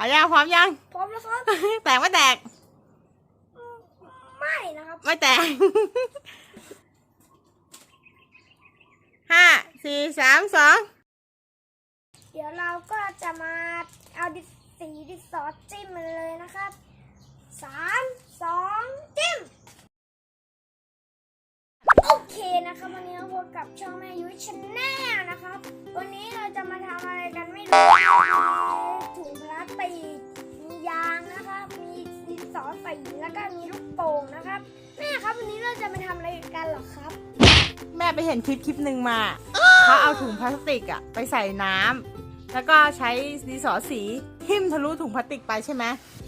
เอายังพร้อมยัง พร้อมแล้วครับ แตกไม่แตก ไม่นะครับ ไม่แตก ห้า สี่ สาม สอง เดี๋ยวเราก็จะมาเอาดิสีดิสอจิ้มมันเลยนะครับ สาม สองจิ้ม โอเคนะครับ วันนี้เราพบกับช่องแม่ยุ้ยชาแนลนะครับ วันนี้เราจะมาทำอะไรกันไม่รู้ เราจะมาทำอะไรกันเหรอครับ แม่ไปเห็นคลิปคลิปหนึ่งมา เขาเอาถุงพลาสติกอะไปใส่น้ำแล้วก็ใช้ดินสอสีทิ่มทะลุถุงพลาสติกไปใช่ไหม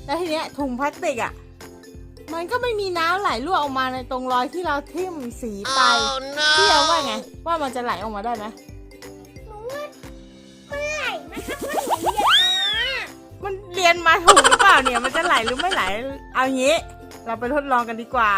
แล้วทีเนี้ยถุงพลาสติกอะมันก็ไม่มีน้ำไหลรั่วออกมาในตรงรอยที่เราทิ่มสีไปพี่เอาว่าไง ว่ามันจะไหลออกมาได้ไหมหนูว่าเมื่อยนะครับว่าหนูเรียนมามันเรียนมาถูกหรือเปล่าเนี่ย มันจะไหลหรือไม่ไหล เอางี้ เราไปทดลองกันดีกว่า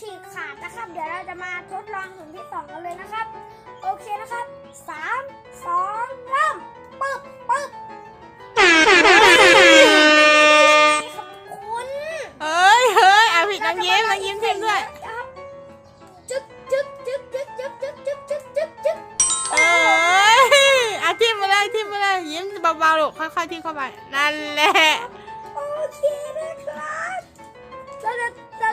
ฉีกขาดนะครับ เดี๋ยวเราจะมาทดลองถุงที่สองกันเลยนะครับ โอเคนะครับสามสองเริ่มปึ๊บปึ๊บครับคุณเฮ้ยเฮ้ยเอาผิดน้ำยิ้มน้ำยิ้มทิมด้วยครับจึ๊กจึ๊กจึ๊กจึ๊กจึ๊กจึ๊กจึ๊กจึ๊กจึ๊กจึ๊กเอ้ยเอาทิมมาเลยทิมมาเลยยิ้มเบาๆลูกค่อยๆทิมเข้าไปนั่นแหละโอเคนะครับเราจะ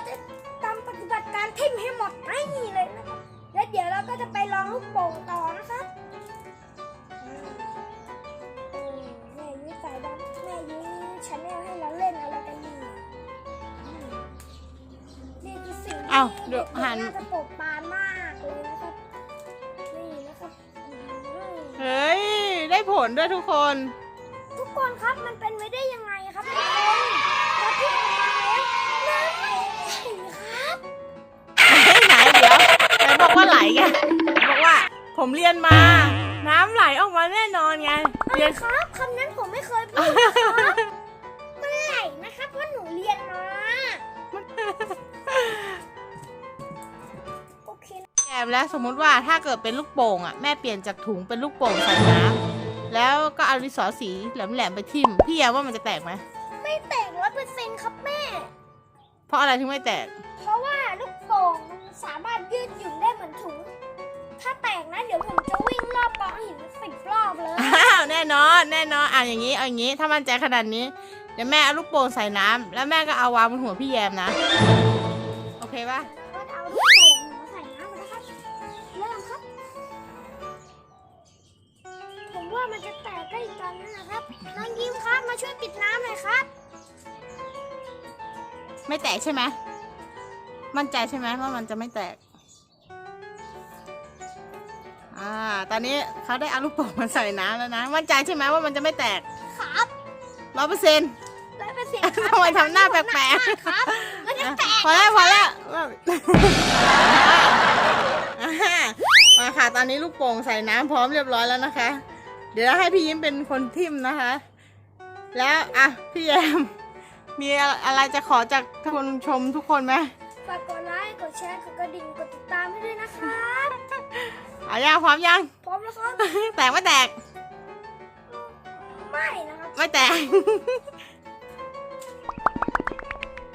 ดไม่มีเลยนะครับแล้วเดี๋ยวเราก็จะไปลองลูกโป่งต่อนะครับอืมโอ้แม่ยุ้ยสายดำแม่ยุ้ยชาแนลให้เราเล่นอะไรกันดีอืมนี่คือสิ่งที่เอ้าเดี๋ยวหัน น่าจะโปรดปรานมากเลยนะครับ นี่นะครับอืมเฮ้ย ได้ผลด้วยทุกคน ทุกคนครับมันเป็นไปได้ยังไง ไหลไงบอกว่า ผมเรียนมา น้ำไหลออกมาแน่นอนไงเรียนครับคำนั้นผมไม่เคยพูดนะครับมันไหลนะครับเพราะหนูเรียนมาโอเคนะแอบแล้วสมมุติว่าถ้าเกิดเป็นลูกโป่งอะแม่เปลี่ยนจากถุงเป็นลูกโป่งใส่น้ำแล้วก็เอาดินสอสีแหลมๆไปทิ่มพี่แอมว่ามันจะแตกไหมไม่แตกร้อยเปอร์เซ็นต์ครับแม่ เพราะอะไรถึงไม่แตก เพราะว่าลูกโป่งมัน สามารถยืดหยุ่นได้เหมือนถุง ถ้าแตกนะเดี๋ยวผมจะวิ่งรอบกองหินสิบรอบเลย อ้าวแน่นอนแน่นอนอะอย่างนี้เอาอย่างนี้ถ้ามั่นใจขนาดนี้เดี๋ยวแม่เอาลูกโป่งใส่น้ำแล้วแม่ก็เอาวางบนหัวพี่แยมนะ โอเคปะก็เอาลูกโป่งมาใส่น้ำนะครับ เริ่มครับ ผมว่ามันจะแตกใกล้ตอนนั้นนะครับ น้องยิ้มครับมาช่วยปิดน้ำหน่อยครับ ไม่แตกใช่ไหม มั่นใจใช่ไหมว่ามันจะไม่แตก อ่า ตอนนี้เขาได้เอาลูกโป่งมาใส่น้ำแล้วนะ มั่นใจใช่ไหมว่ามันจะไม่แตกครับร้อยเปอร์เซ็นต์ร้อยเปอร์เซ็นต์ครับทำไมทำหน้าแปลกๆครับมันจะแตกพอแล้วพอแล้วอ่ามาค่ะ ตอนนี้ลูกโป่งใส่น้ำพร้อมเรียบร้อยแล้วนะคะ เดี๋ยวให้พี่ยิ้มเป็นคนทิมนะคะ แล้วอะพี่แยมมีอะไรจะขอจากคนชมทุกคนไหม ฝากกดไลค์ กดแชร์ กดกระดิ่ง กดติดตามให้ด้วยนะครับเอายังพร้อมยัง พร้อมแล้วครับ แตกไม่แตก ไม่นะครับ ไม่แตก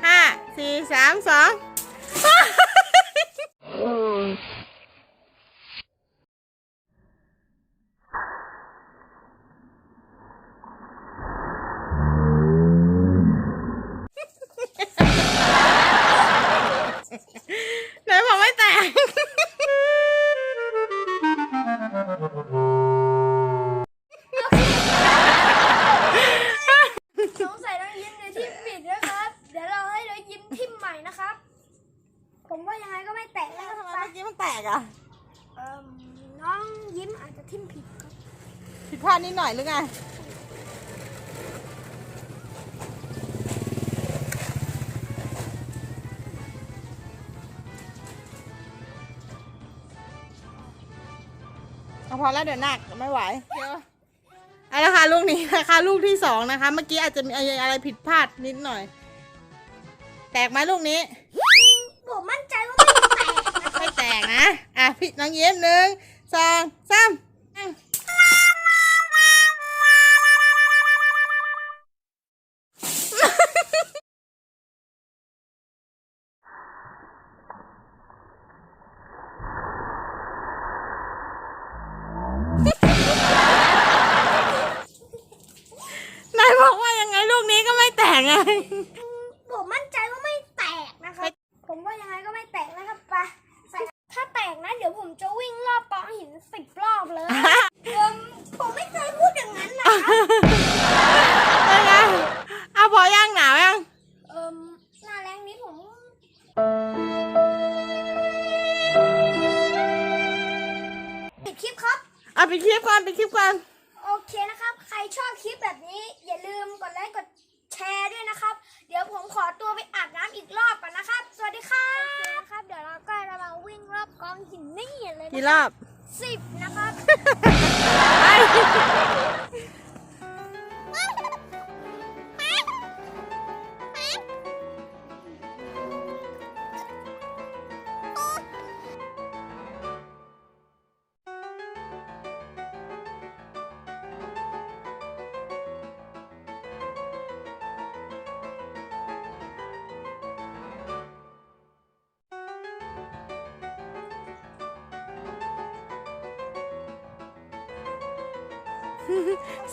ห้าสี่สามสอง ผิดพลาดนิดหน่อยหรือไงเอาพอแล้วเดี๋ยวหนักไม่ไหวเดี๋ยวเอาละค่ะลูกนี้นะคะลูกที่สองนะคะ เมื่อกี้อาจจะมีอะไรผิดพลาดนิดหน่อย แตกไหมลูกนี้ผมมั่นใจว่าไม่แตกนะไม่แตกนะ อะพี่น้องเย็มหนึ่งสองสาม เอาไปคลิปก่อนไปคลิปก่อนโอเคนะครับ ใครชอบคลิปแบบนี้ อย่าลืมกดไลค์กดแชร์ด้วยนะครับ เดี๋ยวผมขอตัวไปอาบน้ำอีกรอบก่อนนะครับ สวัสดีครับครับ เดี๋ยวเราก็จะมาวิ่งรอบกองหินนี่เลยกี่นะรอบสิบนะครับ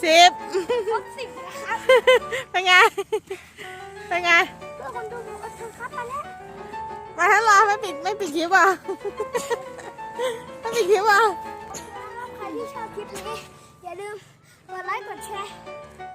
สิบครบสิบนะครับเป็นไง เป็นไงเพื่อคนดูดูเอาเถอะครับไปแล้วมาให้รอไม่ปิดไม่ปิดคลิปอะไม่ปิดคลิปอะนะครับใครที่ชอบคลิปนี้ อย่าลืมกดไลค์กดแชร์กดทัก